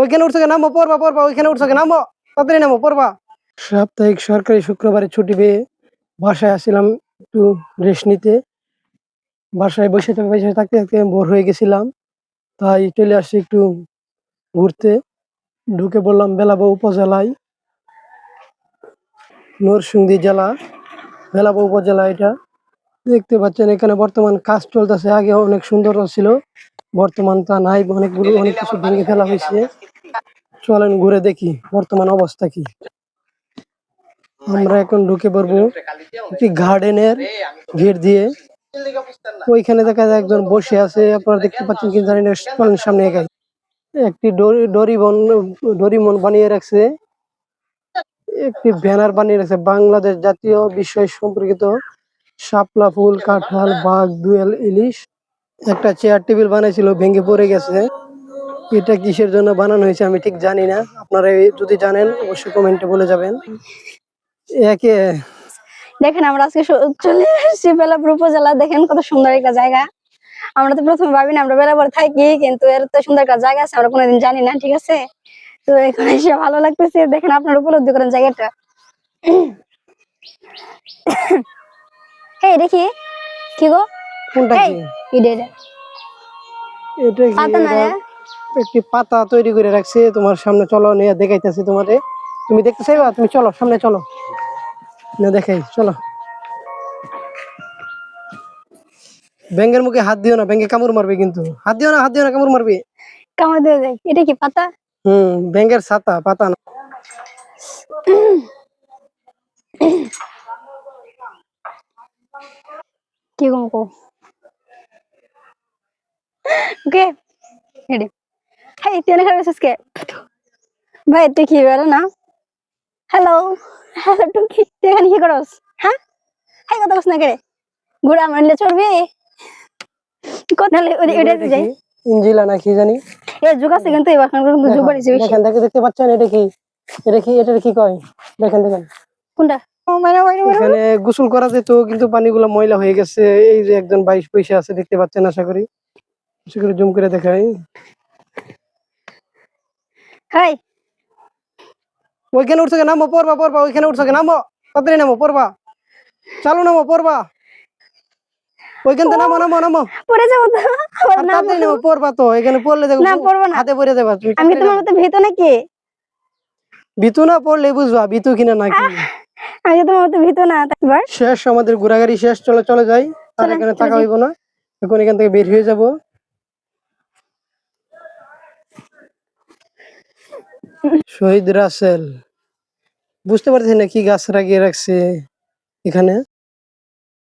ওইখানে উঠছো নামো, পড়বা পড়বা, ওইখানে উঠছো নামো, তাড়াতাড়ি নামো, পড়বা। সাপ্তাহিক সরকারি শুক্রবারে ছুটি পেয়ে বাসায় আসছিলাম একটু রেস্ট নিতে। বাসায় বসে বসে থাকতে থাকতে বোর হয়ে গেছিলাম। তাই চলে আসছি একটু ঘুরতে। ঢুকে বললাম বেলাবো উপজেলায়। নরসিংদী জেলা বেলাবো উপজেলা এটা। দেখতে পাচ্ছেন, এখানে বর্তমান কাজ চলতেছে। আগে অনেক সুন্দর ছিল, বর্তমান তা নাই, অনেকগুলো, অনেক কিছু ভেঙে ফেলা হয়েছে। চলেন ঘুরে দেখি, বর্তমান অবস্থা কি। আমরা এখন ঢুকে পড়ব একটি গার্ডেনের গেট দিয়ে। ওইখানে দেখা যায় একজন বসে আছে, আপনারা দেখতে পাচ্ছেন কি জানি না সামনে এগাই একটি ডরি, ডরিবন, ডরিমন বানিয়ে রাখছে। একটি ব্যানার বানিয়ে রাখছে, বাংলাদেশ জাতীয় বিষয় সম্পর্কিত। শাপলা ফুল, কাঁঠাল, বাঘ, দুয়েল, ইলিশ। একটা চেয়ার টেবিল বানাইছিল, ভেঙে পড়ে গেছে। এটা কিসের জন্য বানানো হয়েছে আমি ঠিক জানি না। আপনারা যদি জানেন অবশ্যই কমেন্টে বলে যাবেন। একে দেখেন আমরা আজকে চলে এসেছি বেলাপুর উপজেলা। দেখেন কত সুন্দর একটা জায়গা। আমরা তো প্রথমে ভাবি না আমরা বেলাপুর থাকি কিন্তু এর তো সুন্দর একটা জায়গা আছে আমরা কোনোদিন জানি না ঠিক আছে? তো এখানে এসে ভালো লাগতেছে। দেখেন আপনার উপলব্ধি করেন জায়গাটা। এই দেখি। কি গো? কোনটা। এটা কি পাতা না এটা? একটি পাতা তৈরি করে রাখছে তোমার সামনে চলো নিয়ে দেখাইতেছি তোমারে। তুমি দেখতে চাইবা? তুমি চলো সামনে চলো। না দেখাই চলো। ব্যাঙ্গের মুখে হাত দিও না ব্যাঙ্গে কামড় মারবে কিন্তু। হাত দিও না হাত দিও না কামড় মারবে। কামড় দিয়ে দেখ এটা কি পাতা? হুম ব্যাঙ্গের ছাতা পাতা না। কি গো কো? Okay ready. হাই তুই এনে খাবে কে ভাই তুই কি বেরো না হ্যালো হ্যালো টুকি তুই এখানে কি করস হ্যাঁ হাই কথা বস না করে? ঘুরে আমার নিলে চড়বি? কথা যাই ইঞ্জিলা না কি জানি? এ যুগ আছে কিন্তু এবার। যুগ বাড়িছে দেখেন দেখে দেখতে পাচ্ছেন এটা কি? এটা কি এটা কি কয়? দেখেন দেখেন। কোনটা? এখানে গোসল করা যেত কিন্তু পানিগুলো ময়লা হয়ে গেছে। এই যে একজন বাইশ পয়সা আছে দেখতে পাচ্ছেন আশা করি। আশা করি জুম করে দেখাই। হাই। ওইখানে উঠছো নামো পড়বা পড়বা ওইখানে উঠছো নামো। তাড়াতাড়ি নামো পড়বা। চালু নামো পড়বা। ওইখান নামো নামো নামো। পড়ে যাব তো। তাড়াতাড়ি নামো পড়বা তো। এখানে পড়লে দেখো না, পড়ব না। হাতে পড়ে যাবে তুমি আমি তোমার মতো ভীত নাকি? বিতু না পড়লে বুঝবা বিতু কিনা নাকি আমি তোমার মতো ভীত না শেষ আমাদের ঘোরাঘুরি শেষ চলে চলে যাই। আর এখানে থাকা। হইব না। এখন এখান থেকে বের হয়ে যাব। শহীদ রাসেল বুঝতে পারছি না কি গাছ লাগিয়ে রাখছে এখানে।